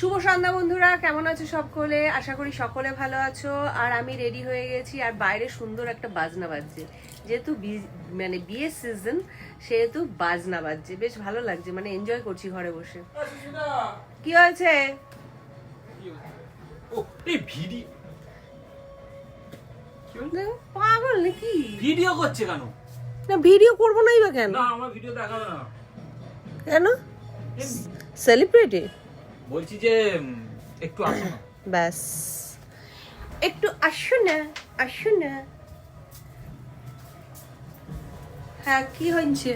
শুভ সন্ধ্যা বন্ধুরা কেমন আছো সকলে? আশা করি সকলে ভালো আছো। আর আমি রেডি হয়ে গেছি আর বাইরে সুন্দর একটা বাজনা বাজছে। যেহেতু বি- মানে বিয়ের সিজন সেহেতু বাজনা বাজছে। বেশ ভালো লাগছে মানে এনজয় করছি ঘরে বসে। কি হয়েছে? পাগল নাকি? ভিডিও করছে কেন? না ভিডিও করব নাই বা কেন? না আমার ভিডিও দেখাবে না। কেন। সেলিব্রিটি বলছি যে একটু আসো না। ব্যাস। একটু আসো না আসো না। হ্যাঁ কি হয়েছে?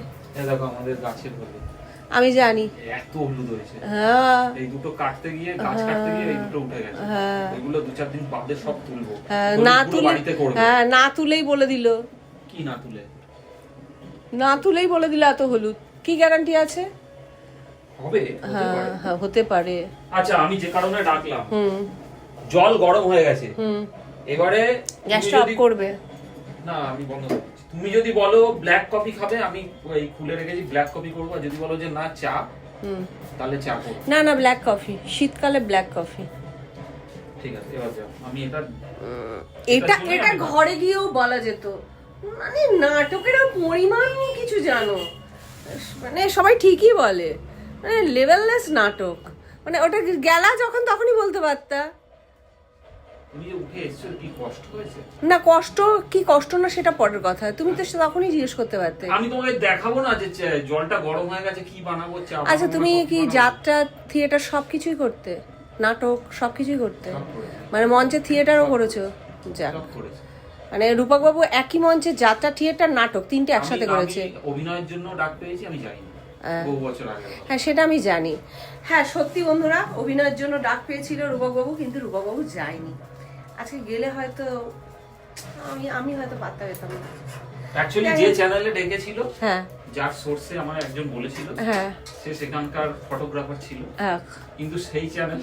দেখো আমাদের গাছের হলুদ আমি জানি। এত হলুদ হয়েছে। হ্যাঁ। এই দুটো কাটতে গিয়ে গাছ কাটতে গিয়ে এই দুটো উঠে গেছে। হ্যাঁ। এগুলো দু চার দিন বাদে সব তুলবো। হ্যাঁ, না তুলে হ্যাঁ না তুলেই বলে দিল। কি না তুলে? না তুলেই বলে দিল এত হলুদ। কি গ্যারান্টি আছে? হবে? হ্যাঁ হ্যাঁ হতে পারে। আচ্ছা আমি যে কারণে ডাকলাম হুম। জল গরম হয়ে গেছে। হুম। এবারে গ্যাসটা অফ করবে। না আমি বন্ধ করছি তুমি যদি বলো ব্ল্যাক কফি খাবে আমি এই খুলে রেখেছি ব্ল্যাক কফি করব। আর যদি বলো যে না চা হুম। তাহলে চা করব। না না ব্ল্যাক কফি। শীতকালে ব্ল্যাক কফি। ঠিক আছে এবার যাও। আমি এটা এটা এটা ঘরে গিয়েও বলা যেত। মানে নাটকের পরিমাণ কিছু জানো। মানে সবাই ঠিকই বলে। মানে লেভেললেস নাটক। মানে ওটা গেলা যখন তখনই বলতে পারতা। যে না কষ্ট কি কষ্ট না সেটা পরের কথা। তুমি তো তখনই জিজ্ঞেস করতে পারতে। আমি তোমাকে দেখাবো না যে জলটা গরম হয়ে গেছে কি বানাবো আচ্ছা তুমি কি যাত্রা থিয়েটার সবকিছুই করতে? নাটক সবকিছুই করতে? মানে মঞ্চে থিয়েটারও করেছ? যাক। সব করেছি। মানে রূপকবাবু একই মঞ্চে যাত্রা থিয়েটার নাটক তিনটে একসাথে করেছে। অভিনয়ের জন্য ডাক পেয়েছি আমি যাইনি। হ্যাঁ। হ্যাঁ সেটা আমি জানি। হ্যাঁ সত্যি বন্ধুরা অভিনয়ের জন্য ডাক পেয়েছিল রূপকবাবু কিন্তু রূপকবাবু যায়নি। আজকে গেলে হয়তো আমি আমি হয়তো পাত্তা পেতাম না অ্যাকচুয়ালি যে চ্যানেলে ডেকেছিল হ্যাঁ। যার সোর্সে আমার একজন বলেছিল হ্যাঁ। সে সেখানকার ফটোগ্রাফার ছিল। হ্যাঁ। কিন্তু সেই চ্যানেল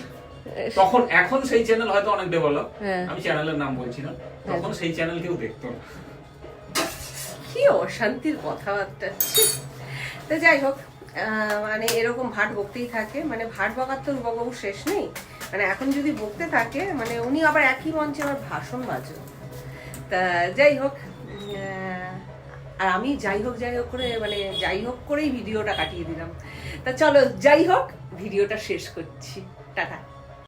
তখন এখন সেই চ্যানেল হয়তো অনেক ডেভেলপ হ্যাঁ। আমি চ্যানেলের নাম বলছি না। তখন সেই চ্যানেল কেউ দেখতো না। কি অশান্তির কথাবার্তা। তো যাই হোক মানে এরকম ভাট বকতেই থাকে। মানে ভাট বকার তো রূপবাবু শেষ নেই। মানে এখন যদি বকতে থাকে মানে উনি আবার একই মঞ্চে আমার ভাষণ বাজো। তা যাই হোক আর আমি যাই হোক যাই হোক করে মানে যাই হোক করেই ভিডিওটা কাটিয়ে দিলাম। তা চলো, যাই হোক, ভিডিওটা শেষ করছি। টাটা।